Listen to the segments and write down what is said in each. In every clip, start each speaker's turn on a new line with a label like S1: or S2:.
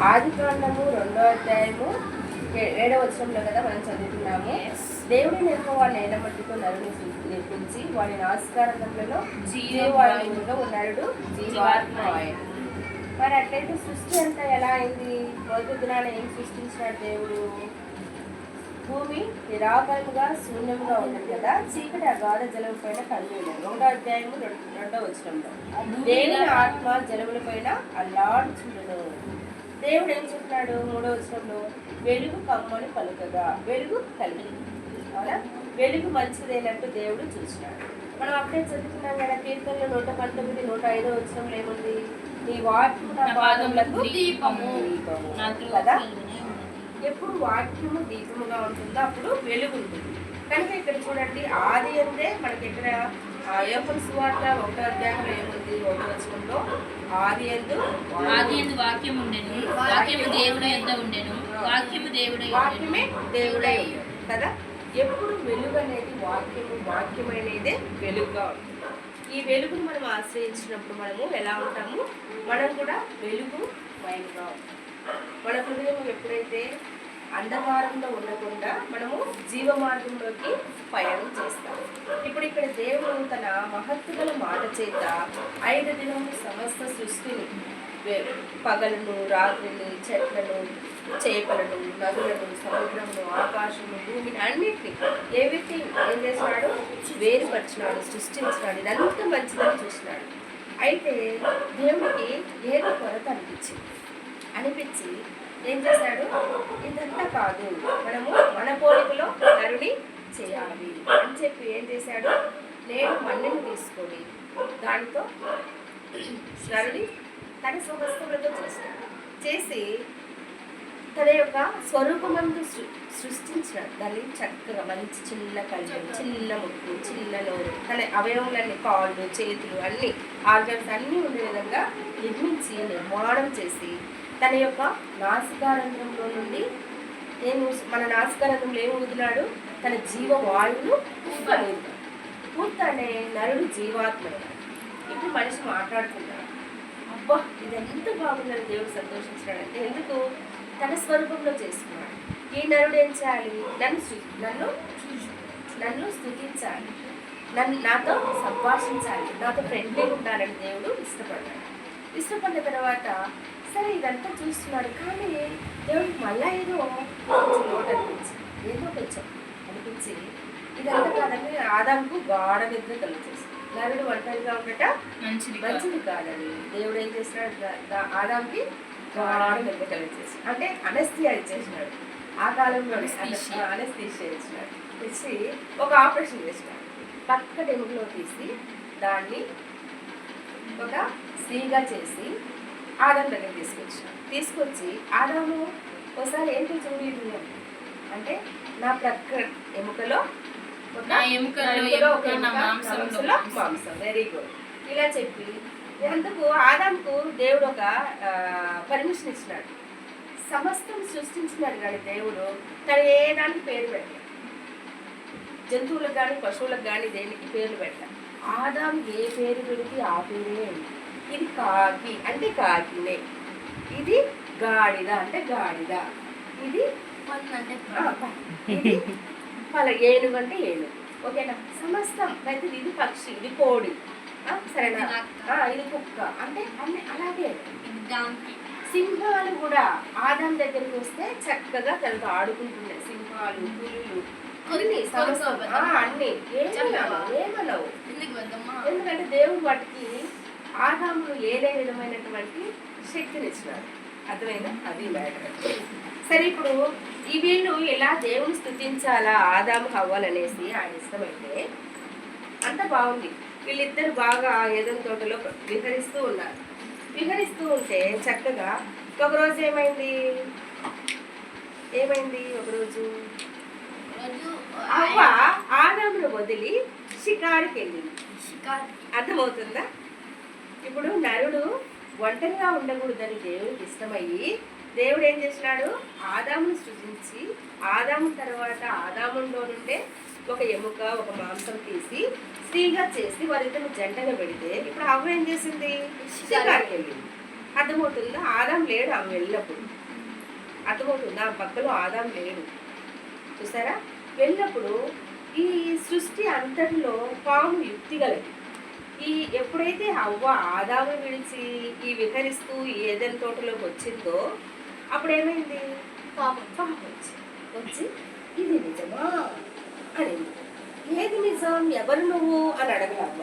S1: ఆది కాండము రెండో అధ్యాయము ఏడవ వచనంలో కదా మనం చదువుతున్నాము. దేవుడి నెలకు వాళ్ళ ఏడమట్టుతో నరుని నిర్మించి వాడి నాస్కారంలో జీవాయువులో ఉన్నాడు. జీవాత్మ మరి అట్లయితే సృష్టి అంతా ఎలా అయింది? మొదటి దినాన ఏం సృష్టించినాడు దేవుడు? భూమి నిరాకరముగా శూన్యముగా ఉన్నది కదా. చీకటి అగాధ జలం పైన కన్నులు రెండో అధ్యాయము రెండు- రెండో వచనంలో దేవుని ఆత్మ జలముల పైన అల్లాడుచుండును. దేవుడు ఏం చెప్తున్నాడు మూడో వచనంలో? వెలుగు కమ్మని పలుకగా వెలుగు కలిగి. అవునా? వెలుగు మంచిదేనట్టు దేవుడు చూసినాడు మనం అప్పుడే చదువుకున్నాం కదా కీర్తనలో నూట పంతొమ్మిది నూట ఐదో వచనంలో ఏముంది? నీ వాక్యము నా పాదములకు
S2: దీపము.
S1: కదా. ఎప్పుడు వాక్యము దీపముగా ఉంటుందో అప్పుడు వెలుగు ఉంటుంది. కనుక ఇక్కడ చూడండి ఆది అందే మనకి ఇక్కడ యోపన్ సువార్త ఒకటో అధ్యాయంలో ఏముంది? ఒకటో వచనంలో ఆది అందు
S2: ఆది ఎందు వాక్యం ఉండెను. వాక్యము దేవుడు యొద్ద ఉండెను. వాక్యము దేవుడు
S1: వాక్యమే దేవుడే. కదా? ఎప్పుడు వెలుగు అనేది వాక్యము వాక్యమైనదే వెలుగుగా ఉంటుంది. ఈ వెలుగును మనం ఆశ్రయించినప్పుడు మనము ఎలా ఉంటాము? మనం కూడా వెలుగు మైండ్గా ఉంటాం మన హృదయం ఎప్పుడైతే అంధకారంలో ఉండకుండా మనము జీవ మార్గంలోకి పయనం చేస్తాం. ఇప్పుడు ఇక్కడ దేవుడు తన మహత్తుగల మాట చేత ఐదు దినములు సమస్త సృష్టిని పగలను రాత్రిని చెట్లను చేపలను నదులను సముద్రము ఆకాశము భూమిని అన్నిటిని ఏవిటి ఏం చేసినాడు? వేరుపరిచినాడు సృష్టించినాడు ఇదంతా మంచిదని చూసినాడు. అయితే దేవుడికి ఏదో కొరత అనిపించింది. అనిపించి ఏం చేశాడు? ఇదంతా కాదు. మనము మన పోలికలో నరుని చేయాలి అని చెప్పి ఏం చేశాడు? నేను మన్నిని తీసుకొని దానితో నరుని తన స్వహస్తములతో చేశాడు. చేసి తన యొక్క స్వరూపమందు సృష్టించినాడు. దాన్ని చక్కగా మంచి చిన్న కళ్ళు చిన్న ముక్కు చిన్న నోరు తన అవయవములన్నీ కాళ్ళు చేతులు అన్ని ఆర్గన్స్ అన్నీ ఉండే విధంగా నిర్మించి నిర్మాణం చేసి తన యొక్క నాసికారంధ్రంలో నుండి ఏం మన నాసికారంధ్రంలో ఏం ఊదినాడు తన జీవ వాయువును కుత్తు అనే నరుడు జీవాత్మ ఇప్పుడు మనిషి మాట్లాడుతున్నాడు అబ్బా ఇది ఎంత బాగుందని దేవుడు సంతోషించాడంటే ఎందుకు? తన స్వరూపంలో చేసుకున్నాడు. ఈ నరుడు ఏం చేయాలి? నన్ను నన్ను నన్ను స్థుతించాలి. నన్ను నాతో సంభాషించాలి. నాతో ఫ్రెండ్లీగా ఉండాలని దేవుడు ఇష్టపడ్డాడు. ఇష్టపడిన తర్వాత సరే ఇదంతా చూస్తున్నాడు. కానీ దేవుడికి మళ్ళా ఏదో లోటు అనిపించింది. ఏదో కొంచెం అనిపించి ఇదంతా కాదని ఆదాంకు గాఢ నిద్ర కలిగేసింది. నరుడు ఒంటరిగా ఉండట
S2: మంచిది.
S1: మంచిది కాదని దేవుడు ఏం చేసినాడు ఆదాంకి గాఢ నిద్ర కలిగేసి అంటే అనస్థియా ఇచ్చేసినాడు. ఆ కాలంలో. అనస్థిషియా ఇచ్చినాడు ఇచ్చి ఒక ఆపరేషన్ చేసినాడు. పక్క ఎముకలో తీసి దాన్ని ఒక స్త్రీగా చేసి ఆదాం దగ్గర తీసుకొచ్చాడు తీసుకొచ్చి ఆదాము ఒకసారి ఏంటి చూడు ఇది? అని. అంటే నా ప్రక్క ఎముకలో
S2: మాంసం.
S1: వెరీ గుడ్ ఇలా చెప్పి అందుకు ఆదాంకు దేవుడు ఒక పర్మిషన్ ఇచ్చినాడు సమస్తం సృష్టించినాడు కానీ దేవుడు తన ఏ దానికి పేరు పెట్టాడు జంతువులకు కానీ పశువులకు కానీ దేనికి పేర్లు పెట్టాలి ఆదాం ఏ పేరు పెడితే ఆ పేరే ఇది కాకి అంటే కాకినే. ఇది గాడిద అంటే గాడిద. ఇది పల ఏనుగు అంటే ఏనుగు. ఓకేనా సమస్తం. ప్రతిది ఇది పక్షి ఇది కోడి. సరేనా?
S2: ఇది
S1: కుక్క. అంటే అన్ని అలాగే సింహాలు కూడా ఆదాం దగ్గరికి వస్తే చక్కగా తనతో ఆడుకుంటున్నాయి సింహాలు పులులు. అన్ని. ఏమనవు ఏమనవు ఎందుకంటే దేవుడు వాటికి ఆదాములు ఏదే విధమైనటువంటి శక్తిని ఇచ్చినాడు అర్థమైందా? అది మ్యాటర్ సరే ఇప్పుడు ఈ వీళ్ళు ఇలా దేవుని స్థుతించాలా ఆదాము అవ్వాలనేసి ఆయన ఇష్టమైతే అంత బాగుంది. వీళ్ళిద్దరు బాగా ఆ ఏదైనా తోటలో విహరిస్తూ ఉన్నారు. విహరిస్తూ ఉంటే చక్కగా ఒకరోజు ఏమైంది? ఏమైంది ఒకరోజు అవ్వ ఆదామును వదిలి షికారుకి వెళ్ళింది అర్థమవుతుందా? ఇప్పుడు నరుడు ఒంటరిగా ఉండకూడదని దేవుడికి ఇష్టమయ్యి దేవుడు ఏం చేసినాడు ఆదామును సృజించి ఆదాము తర్వాత ఆదాములో నుండే ఒక ఎముక ఒక మాంసం తీసి స్త్రీగా చేసి వారిద్దరు జంటగా పెడితే ఇప్పుడు అవ్వ ఏం చేసింది? షికారుకి వెళ్ళింది అర్థమవుతుందా? ఆదాం లేడు ఆమె వెళ్ళినప్పుడు. అర్థమవుతుందా? ఆ పక్కలో ఆదాం లేడు చూసారా? వెళ్ళినప్పుడు ఈ సృష్టి అంతటిలో పాము యుక్తి గలది. ఈ ఎప్పుడైతే అవ్వ ఆదాము విడిచి ఈ విహరిస్తూ ఏదైనా తోటలోకి వచ్చిందో అప్పుడు ఏమైంది పాము పాపం వచ్చి వచ్చి ఇది నిజమా? అనింది ఏది నిజం? ఎవరు నువ్వు? అని అడగల అవ్వ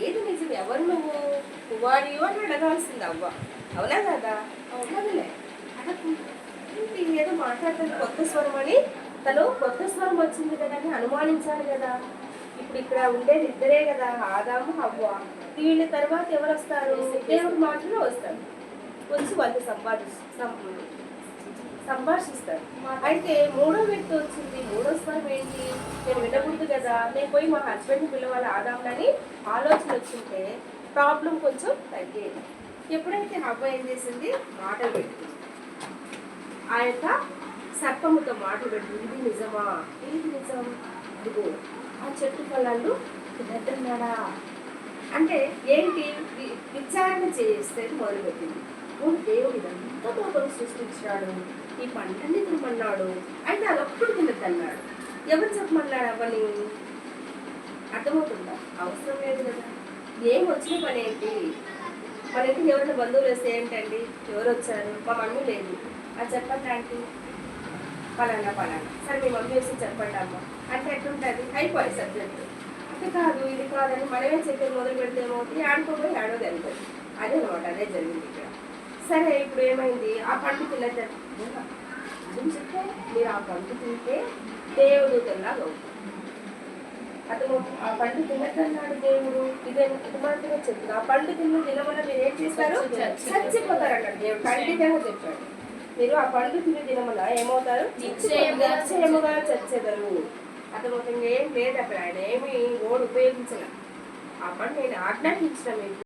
S1: ఏది నిజం? ఎవరు నువ్వు? కువారియో అని అడగాల్సింది అవ్వ అవునా కదా? అవునదిలే అడగకుండా ఏదో మాట్లాడతాను కొత్త స్వరం అని తను కొత్త స్వరం వచ్చింది కదా అని అనుమానించాలి కదా. ఇప్పుడు ఇక్కడ ఉండేది ఇద్దరే కదా ఆదాము హవ్వ వీళ్ళ తర్వాత ఎవరు వస్తారు? దేవుడు మాటలో వస్తారు వచ్చి వాళ్ళు సంపాదిస్తారు సంభాషిస్తారు. అయితే మూడో వ్యక్తి వచ్చింది. మూడో స్వరం ఏంటి? నేను వినకూడదు కదా. నేను పోయి మా హస్బెండ్ పిలవాలి ఆదాములని ఆలోచన వచ్చింటే ప్రాబ్లం కొంచెం తగ్గేది. ఎప్పుడైతే హవ్వ ఏం చేసింది? మాటలు పెట్టింది ఆ యొక్క సర్పముతో మాటలు పెట్టింది ఇది నిజమా? ఇది నిజం? ఇదిగో ఆ చెట్టు ఫలాలు తినట్టున్నాడా అంటే ఏంటి? విచారణ చేస్తే మొదలుపెట్టింది. ఓ దేవుడు ఇదంతా లోపల సృష్టించాడు ఈ పంటని తినమన్నాడు అయితే అదొప్పుడు తినద్దన్నాడు ఎవరు చెప్పమన్నాడు అవని? అర్థమవుతుందా? అవసరం లేదు కదా. ఏం వచ్చిన పని ఏంటి? మన ఇంటికి ఎవరైనా బంధువులు వస్తే ఏంటండి? ఎవరు వచ్చారు? మా మమ్మీ లేదు. అది చెప్పండి ఆంటీ. పలానా పలానా. సరే మీ మమ్మీ వస్తే చెప్పండి అమ్మ. అంటే ఎట్లుంటుంది? అయిపోయి సబ్జెక్ట్. అంటే కాదు ఇది కాదని మనమే చెప్పేది మొదలు పెడితే ఏమవుతుంది ఆడుకోపోయి ఆడోది అనుకోండి అదే అనమాట అదే జరిగింది ఇక్కడ. సరే ఇప్పుడు ఏమైంది? ఆ పండు తినద్దు అని చెప్తే మీరు ఆ పండు తింటే దేవుడు తెల్లాగా అవుతుంది అతను ఆ పండు తినద్దన్నాడు దేవుడు. ఇదే కుమార్తెగా చెప్తుంది ఆ పండు తిన్న తినమన్న మీరు ఏం చేస్తారు చచ్చిపోతారు. అక్కడ దేవుడు. ఖండితంగా చెప్పాడు. మీరు ఆ పండు తిని తినమన్న ఏమవుతారు? నిశ్చయముగా చచ్చెదరు. అతను ఏం లేదు అక్కడ. ఆయన ఏమి ఓడి ఉపయోగించాల. ఆ పండు నేను ఆజ్ఞాపించిన మీకు.